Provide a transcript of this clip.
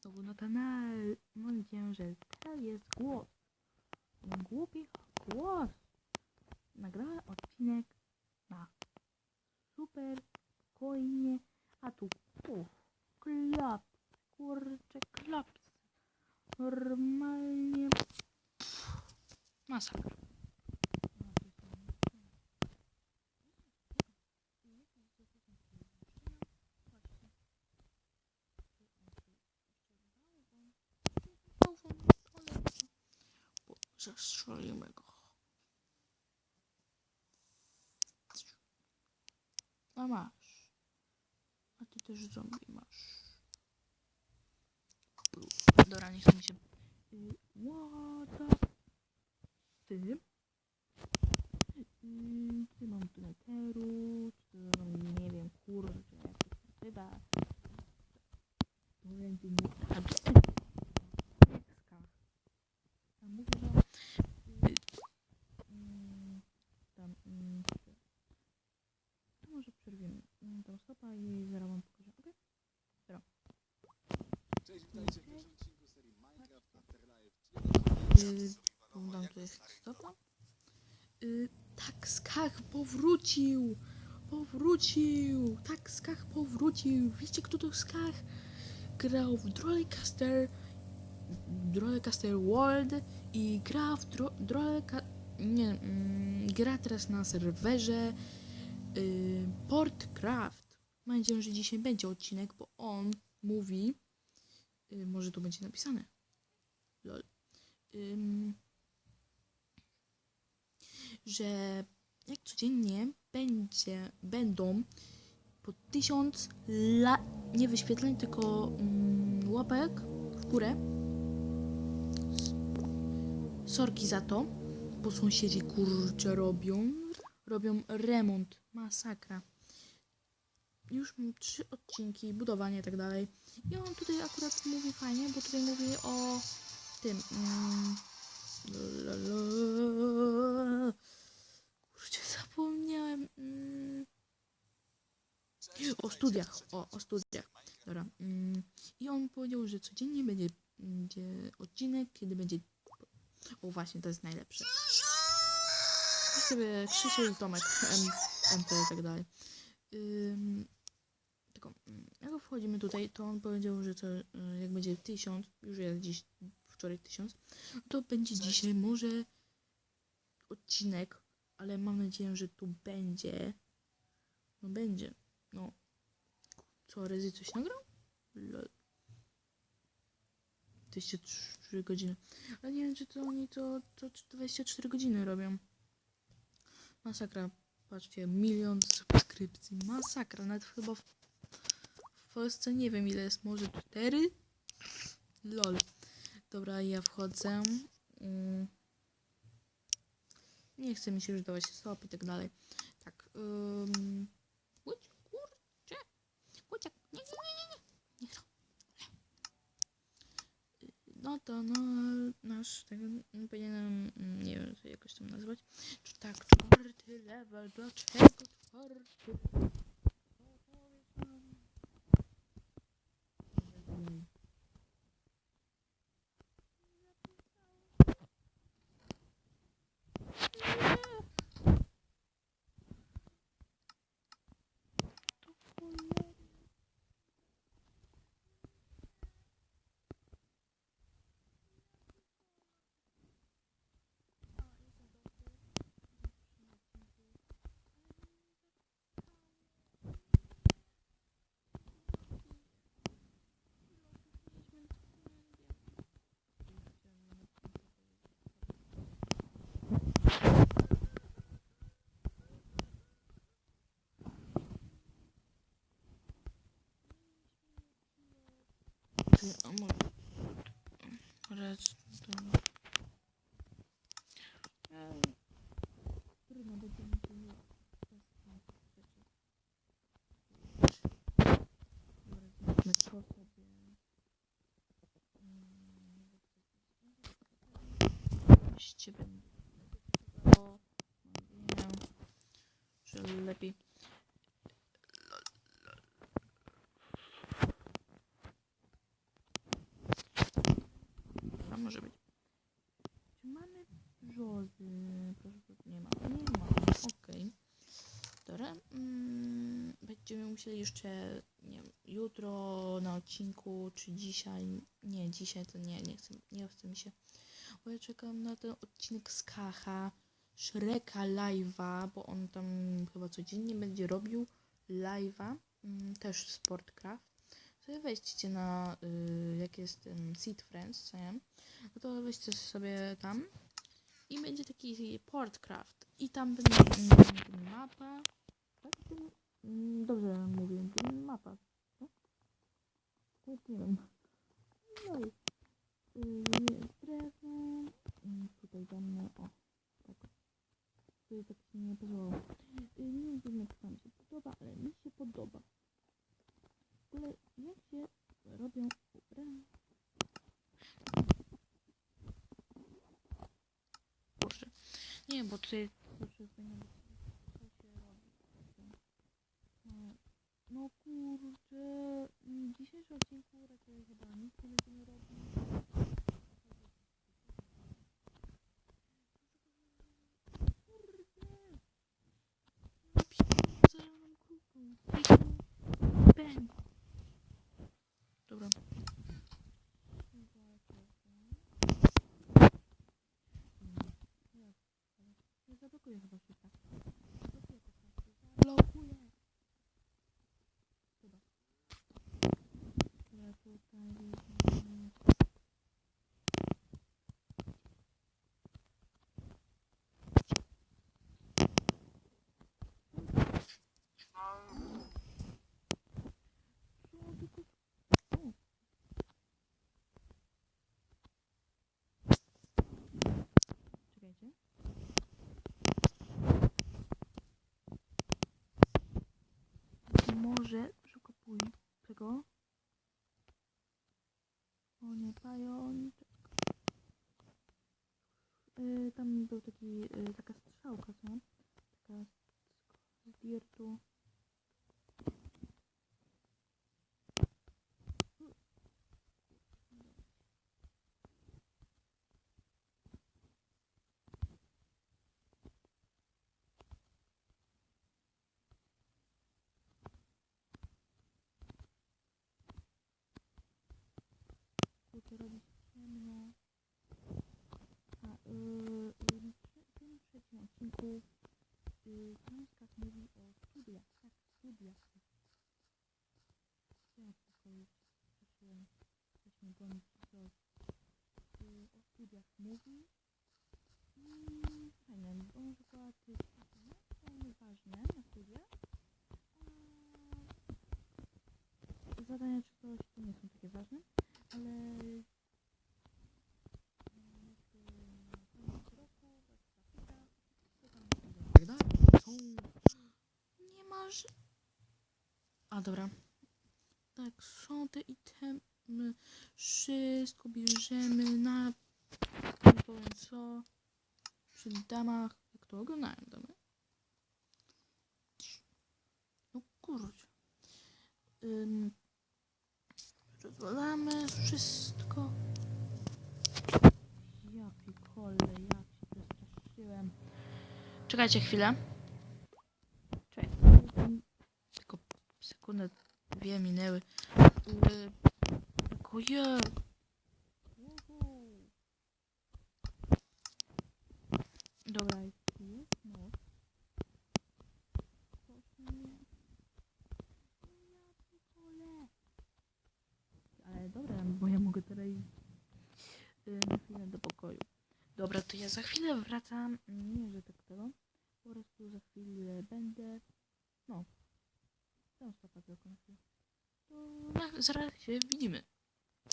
znowu na kanale. Mam nadzieję, że to jest głos. Głupi głos. Nagrałem odcinek na super spokojnie, a tu uff, klaps, kurczę, klaps. Normalnie masakra. Zastrzelimy go. A masz. A ty też zombie masz. Dobra, nie chcę mi się. Y, What up? Ty? Y, Ty mam tu neteru, czy to nie wiem, kurczę, jak to się nazywa. To będzie nie a gdzie ty? Tekskach. Tam mówię, że... y, mm, Tam... mm, To może przerwiemy mm, tą stopa i zaraz wam pokażę, okej? Cześć, witajcie w pierwszym odcinku serii Minecraft Afterlife. Yy, Dam tutaj stopa. Yy, tak, skach powrócił! Powrócił! Tak, skach powrócił! Wiecie, kto to skach? Grał w Drollcaster, Drollcaster World i gra w dro. Nie, mm, gra teraz na serwerze yy, Portcraft. Mam nadzieję, że dzisiaj będzie odcinek, bo on mówi... Yy, może tu będzie napisane. Lol ym, że jak codziennie będzie, będą po tysiąc la, nie wyświetleń, tylko mm, łapek w górę. Sorki za to, bo sąsiedzi kurczę robią, robią remont, masakra. Już mam trzy odcinki, budowanie i tak dalej. I on tutaj akurat mówi fajnie, bo tutaj mówi o tym. Mm. Kurczę, zapomniałem. Mm, o studiach. O, o studiach. Dobra. Mm, I on powiedział, że codziennie będzie, będzie odcinek, kiedy będzie. O, właśnie, to jest najlepsze. I sobie Krzysiu i Tomek, M, MP i tak dalej. Ym, tylko, mm, jak wchodzimy tutaj, to on powiedział, że to y, jak będzie tysiąc, już jest dziś wczoraj tysiąc, to będzie dzisiaj może odcinek, ale mam nadzieję, że tu będzie. No będzie. No. Co, Rezy coś nagrał? Lol. 24 godziny. Ale nie wiem, czy to oni to, to 24 godziny robią. Masakra. Patrzcie, milion subskrypcji. Masakra. Nawet chyba w, w Polsce nie wiem ile jest. Może 4? Lol. Dobra, ja wchodzę. Mm. Nie chce mi się już dawać stop i tak dalej. Tak. Łuć, kurczę. Łuciak. Nie, nie, nie, nie, nie. Chcę. No to no, nasz tego mm, powinienem, mm, nie wiem, jakoś tam nazwać. Czy tak, czwarty level, but hey, good a może... Redstone. Em, Trudno będzie mi to nie... Zobaczmy co sobie... Mm, Właściwie będę... O, wiem, że lepiej... może być. Czy mamy brzozy? Proszę, nie ma. Nie ma. Okej. Okay. Dobra. Mm, będziemy musieli jeszcze, nie wiem, jutro na odcinku, czy dzisiaj. Nie, dzisiaj to nie, nie chcę, nie chcę mi się. Bo ja czekam na ten odcinek z Kacha, Shreka Live'a, bo on tam chyba codziennie będzie robił live'a, mm, też Sportcraft. Sobie wejdźcie na, y, jak jest ten Seed Friends, co nie? No to weźcie sobie tam i będzie taki Portcraft i tam będzie mapa, tak? Mm, dobrze mówię, mapa? Tak, nie wiem. No i y, jest drewno, mm, tutaj damy, o, tak. Tutaj tak się nie podobało. Y, nie wiem, jak wam się podoba, ale mi się podoba. W ogóle, jak się robią ubrania? Boże. Nie, bo tutaj proszę zmieniać co się robi. No, kurczę, w dzisiejszym odcinku raczej chyba nic nie będziemy robić. Kurde. Dobra. Nie zablokuję chyba się tak. Zablokuję po prostu. Zablokuję. Chyba. Dobra, tutaj weźmiemy. Co tylko... O. Czekajcie. Może przekopuj tego. O nie, pajączek. Y, tam był taki, y, taka strzałka, co? Taka z dirtu. Kurczę, robi się ciemno. A, yy, w tym trzecim odcinku yy, Krąskak mówi o studiach. Tak, studiach. Chciałam spokoić. Patrzyłem. Weźmy gonić coś. Yy, o studiach mówi. I fajnie, bo na przykład nie są ważne na studiach. Zadania czy coś to nie są takie ważne, ale Tak dalej. Są Nie masz. A dobra. Tak, są te itemy. Wszystko bierzemy na. Nie powiem co. Przy damach. Jak to oglądają damy? No kurczę. Ym, rozwalamy wszystko. Ja pikole, ja się przestraszyłem. Czekajcie chwilę. Czekaj. Tylko sekundę, dwie minęły. Tylko je. Uhu. Dobra, jest noc. Ale dobra, bo ja mogę teraz yy, na chwilę do pokoju. Dobra, to ja za chwilę wracam. Nie, że tak tego. Po prostu za chwilę będę. No. Tam stopa tylko na chwilę. To na, zaraz się widzimy.